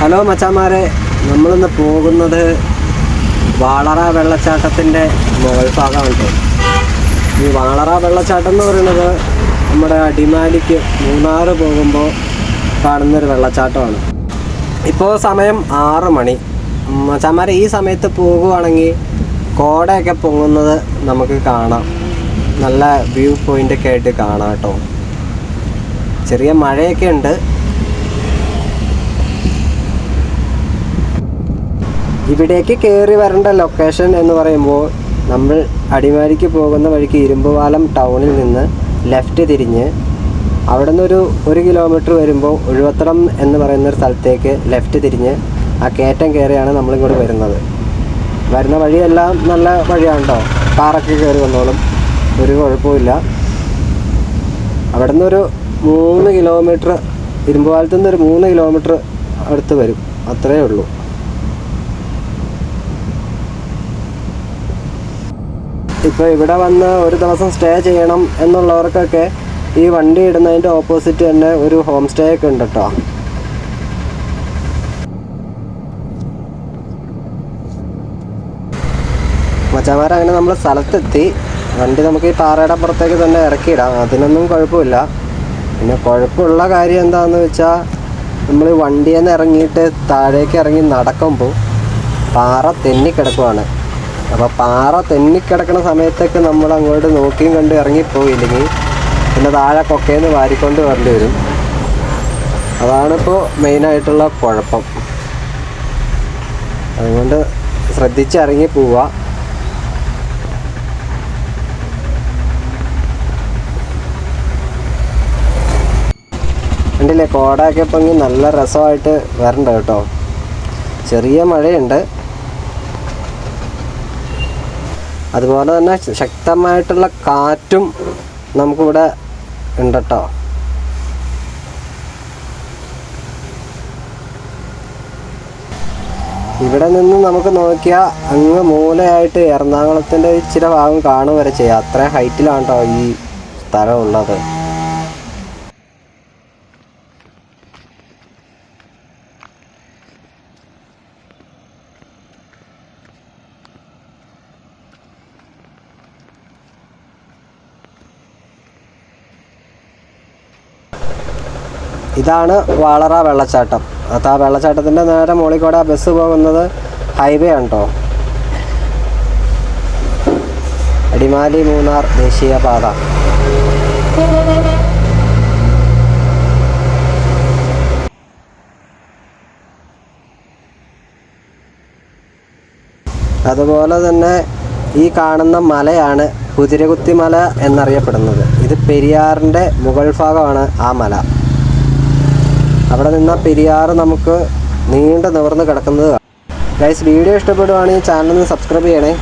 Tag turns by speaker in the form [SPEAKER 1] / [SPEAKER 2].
[SPEAKER 1] Hello മച്ചാമാരെ നമ്മളിന്ന് പോകുന്നത് വാളറ വെള്ളച്ചാട്ടത്തിന്റെ മുകൾ ഭാഗമാണ് ഈ വാളറ വെള്ളച്ചാട്ടം എന്ന് പറയുന്നത് നമ്മുടെ അടിമാലിക്ക് മൂന്നാറ് പോകുമ്പോൾ കാണുന്നൊരു വെള്ളച്ചാട്ടമാണ്. ഇപ്പോൾ സമയം ആറ് മണി. മച്ചാമാരെ ഈ സമയത്ത് പോകുവാണെങ്കിൽ കോടയൊക്കെ പൊങ്ങുന്നത് നമുക്ക് കാണാം. നല്ല വ്യൂ പോയിന്റൊക്കെ ആയിട്ട് കാണാം കേട്ടോ. ചെറിയ മഴയൊക്കെ ഉണ്ട്. ഇവിടേക്ക് കയറി വരേണ്ട ലൊക്കേഷൻ എന്ന് പറയുമ്പോൾ നമ്മൾ അടിമാലിക്ക് പോകുന്ന വഴിക്ക് ഇരുമ്പുപാലം ടൗണിൽ നിന്ന് ലെഫ്റ്റ് തിരിഞ്ഞ് അവിടെ നിന്നൊരു ഒരു കിലോമീറ്റർ വരുമ്പോൾ ഒഴുവത്തടം എന്ന് പറയുന്ന ഒരു സ്ഥലത്തേക്ക് ലെഫ്റ്റ് തിരിഞ്ഞ് ആ കയറ്റം കയറിയാണ് നമ്മളിങ്ങോട്ട് വരുന്നത്. വരുന്ന വഴിയെല്ലാം നല്ല വഴിയാണ് കേട്ടോ കാറൊക്കെ കയറി വന്നോളും. ഒരു കുഴപ്പമില്ല അവിടെ നിന്നൊരു മൂന്ന് കിലോമീറ്റർ ഇരുമ്പുപാലത്തു നിന്ന് ഒരു മൂന്ന് കിലോമീറ്റർ അടുത്ത് വരും. അത്രയേ ഉള്ളൂ. ഇപ്പോൾ ഇവിടെ വന്ന് ഒരു ദിവസം സ്റ്റേ ചെയ്യണം എന്നുള്ളവർക്കൊക്കെ ഈ വണ്ടി ഇടുന്നതിന്റെ ഓപ്പോസിറ്റ് തന്നെ ഒരു ഹോം സ്റ്റേ ഒക്കെ ഉണ്ട് കേട്ടോ മച്ചാമാരെ അങ്ങനെ നമ്മൾ സ്ഥലത്തെത്തി. വണ്ടി നമുക്ക് ഈ പാറയുടെ പുറത്തേക്ക് തന്നെ ഇറക്കിയിടാം. അതിനൊന്നും കുഴപ്പമില്ല. പിന്നെ കുഴപ്പമുള്ള കാര്യം എന്താണെന്ന് വെച്ചാൽ നമ്മൾ വണ്ടിയിൽ നിന്ന് ഇറങ്ങിയിട്ട് താഴേക്ക് ഇറങ്ങി നടക്കുമ്പോൾ പാറ തെന്നിക്കിടക്കുവാണ്. അപ്പോൾ പാറ തെന്നിക്കിടക്കുന്ന സമയത്തൊക്കെ നമ്മൾ അങ്ങോട്ട് നോക്കിയും കണ്ട് ഇറങ്ങിപ്പോയില്ലെങ്കിൽ പിന്നെ താഴെ കൊക്കയിൽ വാരിക്കൊണ്ട് വരേണ്ടി വരും. അതാണിപ്പോൾ മെയിനായിട്ടുള്ള കുഴപ്പം. അതുകൊണ്ട് ശ്രദ്ധിച്ച് ഇറങ്ങി പോവുക. കണ്ടില്ലേ കോടയൊക്കെ നല്ല രസമായിട്ട് വരണ്ട കേട്ടോ. ചെറിയ മഴയുണ്ട്. അതുപോലെ തന്നെ ശക്തമായിട്ടുള്ള കാറ്റും നമുക്കിവിടെ ഉണ്ട് കേട്ടോ ഇവിടെ നിന്ന് നമുക്ക് നോക്കിയാൽ അങ്ങ് മൂലയായിട്ട് എറണാകുളത്തിന്റെ ഇച്ചിരി ഭാഗം കാണുക വരെ ചെയ്യാം. അത്രയും ഹൈറ്റിലാണ് കേട്ടോ ഈ സ്ഥലം ഇതാണ് വാളറ വെള്ളച്ചാട്ടം. അത് ആ വെള്ളച്ചാട്ടത്തിന്റെ നേരെ മുകളിൽ കൂടെ ബസ് പോകുന്നത് ഹൈവേ കേട്ടോ അടിമാലി മൂന്നാർ ദേശീയപാത അതുപോലെ തന്നെ ഈ കാണുന്ന മലയാണ് കുതിരകുത്തി മല എന്നറിയപ്പെടുന്നത്. ഇത് പെരിയാറിന്റെ മുകൾ ഭാഗമാണ് ആ മല. അവിടെ നിന്ന പെരിയാറ് നമുക്ക് നീണ്ട നിവർന്ന് കിടക്കുന്നത് ഗൈസ് വീഡിയോ ഇഷ്ടപ്പെടുവാണെങ്കിൽ ചാനൽ ഒന്ന് സബ്സ്ക്രൈബ് ചെയ്യണേ.